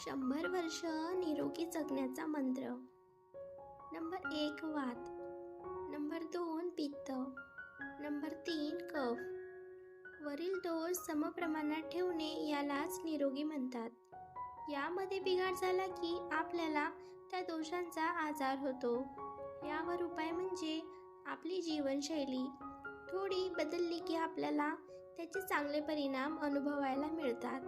शंभर वर्ष निरोगी जगण्याचा मंत्र. नंबर एक वात नंबर दोन पित्त. नंबर तीन कफ. वरील दोष समप्रमाणात ठेवणे यालाच निरोगी म्हणतात. यामध्ये बिघाड झाला की आपल्याला त्या दोषांचा आजार होतो. यावर उपाय म्हणजे आपली जीवनशैली थोडी बदलली की आपल्याला त्याचे चांगले परिणाम अनुभवायला मिळतात.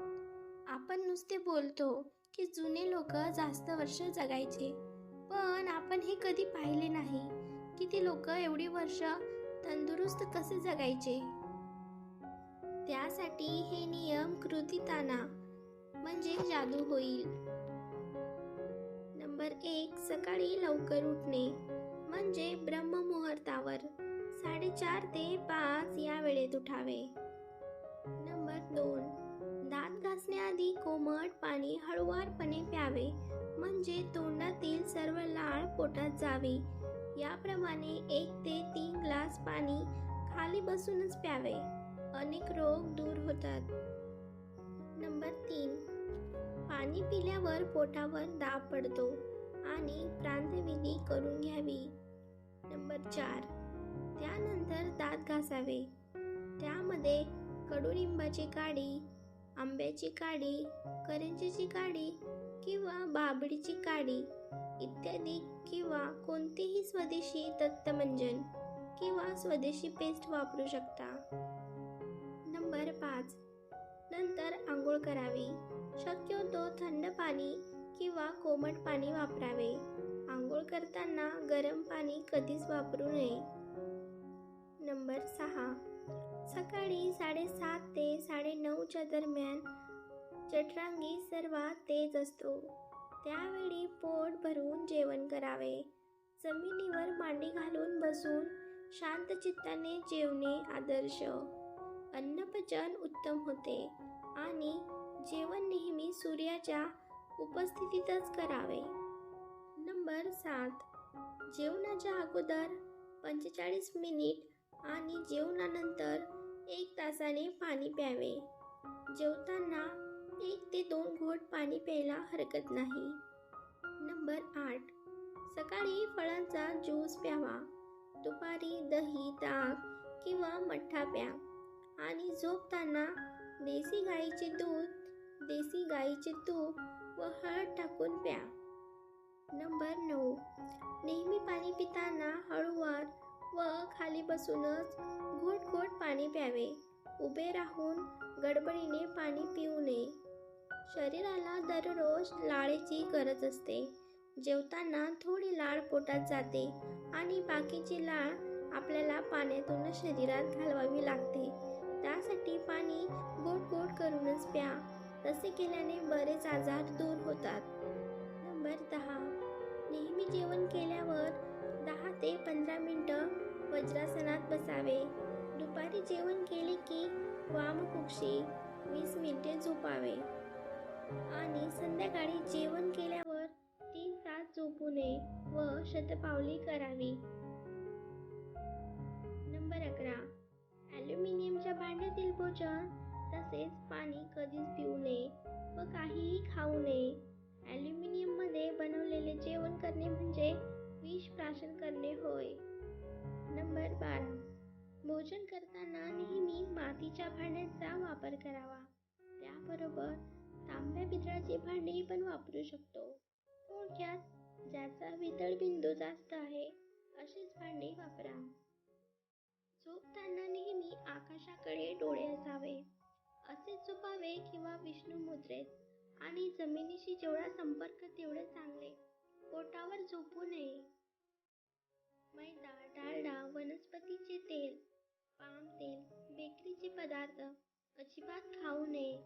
आपण नुसते बोलतो की जुने लोक जास्त वर्ष जगायचे. पण आपण हे कधी पाहिले नाही की ती लोक एवढी वर्ष तंदुरुस्त कसे जगायचे. त्यासाठी हे नियम कृतीताना म्हणजे जादू होईल. नंबर एक सकाळी लवकर उठणे म्हणजे ब्रह्ममुहूर्तावर साडेचार ते पाच या वेळेत उठावे. नंबर दोन दात घासण्याआधी कोमट पाणी हळुवारपणे प्यावे म्हणजे तोंडातील सर्व लाळ पोटात जावी. याप्रमाणे एक ते तीन ग्लास पाणी खाली बसूनच प्यावे. अनेक रोग दूर होतात. नंबर तीन. पाणी पिल्यावर पोटावर दाब पडतो आणि प्रांतविधी करून घ्यावी. नंबर चार. त्यानंतर दात घासावे. त्यामध्ये कडुलिंबाची काडी आंब्याची काडी करंजीची काडी किंवा बाबडीची काडी इत्यादी किंवा कोणतेही स्वदेशी दत्तमंजन किंवा स्वदेशी पेस्ट वापरू शकता. नंबर पाच. नंतर आंघोळ करावी. शक्यतो थंड पाणी किंवा कोमट पाणी वापरावे. आंघोळ करताना गरम पाणी कधीच वापरू नये. नंबर सहा. सकाळी साडेसात ते साडेनऊच्या दरम्यान चटरांगी सर्वात तेज असतो. त्यावेळी पोट भरून जेवण करावे. जमिनीवर मांडी घालून बसून शांत चित्ताने जेवणे आदर्श. अन्नपचन उत्तम होते आणि जेवण नेहमी सूर्याच्या उपस्थितीतच करावे. नंबर सात. जेवणाच्या अगोदर पंचेचाळीस मिनिट आणि जेवणानंतर एक तासाने पाणी प्यावे. जेवताना एक ते दोन घोट पाणी प्यायला हरकत नाही. नंबर आठ. सकाळी फळांचा ज्यूस प्यावा. दुपारी दही ताक किंवा मठ्ठा प्या आणि झोपताना देसी गाईचे दूध देसी गाईचे तूप व हळद टाकून प्या. नंबर नऊ. नेहमी पाणी पिताना हळूवार व खाली बसूनच घोट घोट पाणी प्यावे. उभे राहून गडबडीने पाणी पिऊ नये. शरीराला दररोज लाळेची गरज असते. जेवताना थोडी लाळ पोटात जाते आणि बाकीची लाळ आपल्याला पाण्यातून शरीरात घालवावी लागते. त्यासाठी पाणी गोट गोट करूनच प्या. तसे केल्याने बरेच आजार दूर होतात. नंबर दहा. नेहमी जेवण केल्यावर दहा ते पंधरा मिनटं वज्रासनात बसावे. दुपारी जेवण केले की वामकुक्षी वीस मिनिटे झोपावे. आणि संध्याकाळी जेवण केल्यावर तीन तास झोपू नये व शतपावली करावी. नंबर अकरा. ॲल्युमिनियमच्या भांड्यातील भोजन तसेच पाणी कधीच पिऊ नये व काहीही खाऊ नये. ॲल्युमिनियममध्ये बनवलेले जेवण करणे म्हणजे विष प्राशन करणे होय. नंबर बारा. भोजन करताना नेहमी मातीच्या भांड्यांचा वापर करावा. त्याबरोबर तांब्या पितळाची भांडी पण वापरू शकतो. थोडक्यात ज्याचा वितळ बिंदू जास्त आहे अशीच भांडी वापरा. झोपताना नेहमी आकाशाकडे डोळे असावे. असे झोपावे किंवा विष्णू मुद्रेत आणि जमिनीशी जेवढा संपर्क तेवढे चांगले. पोटावर झोपू नये. मैदा डालडा वनस्पतीचे तेल पाम तेल बेकरीचे पदार्थ अजिबात खाऊ नये.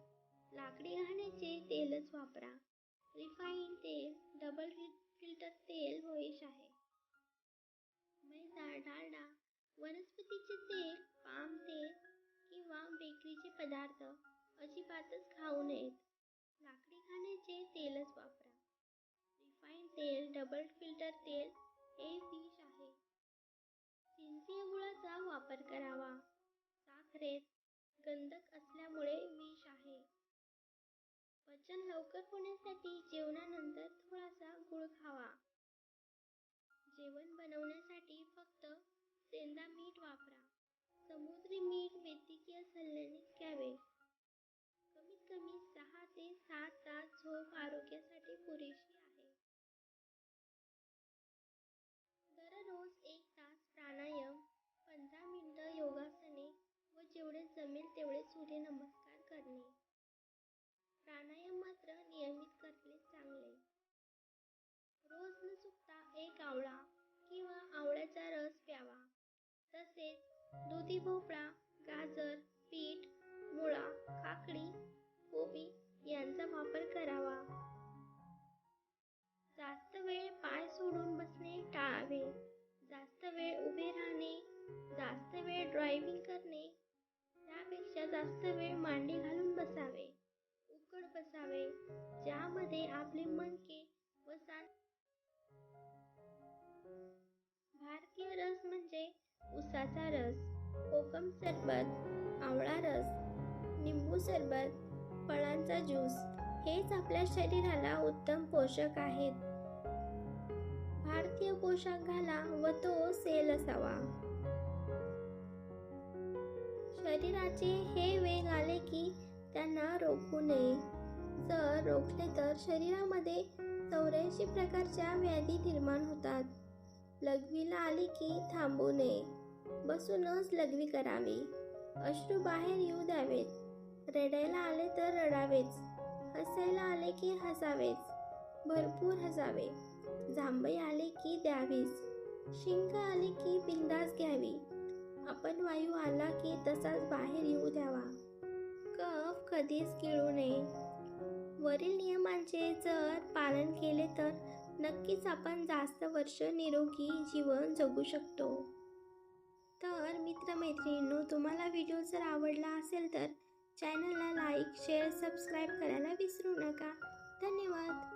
लाकडी घाण्याचे तेलच वापरा. रिफाईन तेल डबल फिल्टर तेल होईश आहे. मैदा डालडा वनस्पतीचे तेल पाम तेल किंवा बेकरीचे पदार्थ अजिबातच खाऊ नयेत. लाकडी तेलच वापरा. रिफाईन तेल डबल फिल्टर तेल हे विष आहे. सेंद्रिय गुळाचा वापर करावा. साखरेत गंधक असल्यामुळे विष आहे. पचन लवकर होण्यासाठी जेवणानंतर थोडासा गुळ खावा. जेवण बनवण्यासाठी फक्त सेंदा मीठ वापरा. समुद्री मीठ वैद्यकीय सल्ल्याने घ्यावे. कमीत कमी सहा ते सात तास झोप आरोग्यासाठी पुरेशी आहे दररोज एक तास प्राणायाम पंधरा मिनिटं योगासने व जेवढे जमेल तेवढे सूर्यनमस्कार करणे. प्राणायाम मात्र नियमित करणे चांगले. रोज न चुकता एक आवळा किंवा आवळ्याचा रस प्यावा. तसेच दुधी भोपळा गाजर पीठ जास्त वेळ मांडी घालून बसावे. उकड बसावे. ज्यामध्ये आपले मनके व भारतीय रस म्हणजे उसाचा रस कोकम सरबत आवळा रस निंबू सरबत फळांचा ज्यूस. हेच आपल्या शरीराला उत्तम पोषक आहेत. भारतीय पोशाख घाला व तो सेल असावा. शरीराचे हे वेग आले की त्यांना रोखू नये. जर रोखले तर शरीरामध्ये चौऱ्याऐंशी प्रकारच्या व्याधी निर्माण होतात. लघवीला आली की थांबू नये. बसूनच लघवी करावी. अश्रू बाहेर येऊ द्यावेत. रडायला आले तर रडावेच. हसायला आले की हसावेच. भरपूर हसावे. जांभई आले की द्यावीच. शिंक आली की बिंदास घ्यावी. आपण वायू आला की तसाच बाहेर येऊ द्यावा. कफ कधीच गिळू नये. वरील नियमांचे जर पालन केले तर नक्कीच आपण जास्त वर्ष निरोगी जीवन जगू शकतो. तर मित्रमैत्रिणींनो तुम्हाला व्हिडिओ जर आवडला असेल तर चॅनलला लाईक शेअर सबस्क्राईब करायला विसरू नका. धन्यवाद.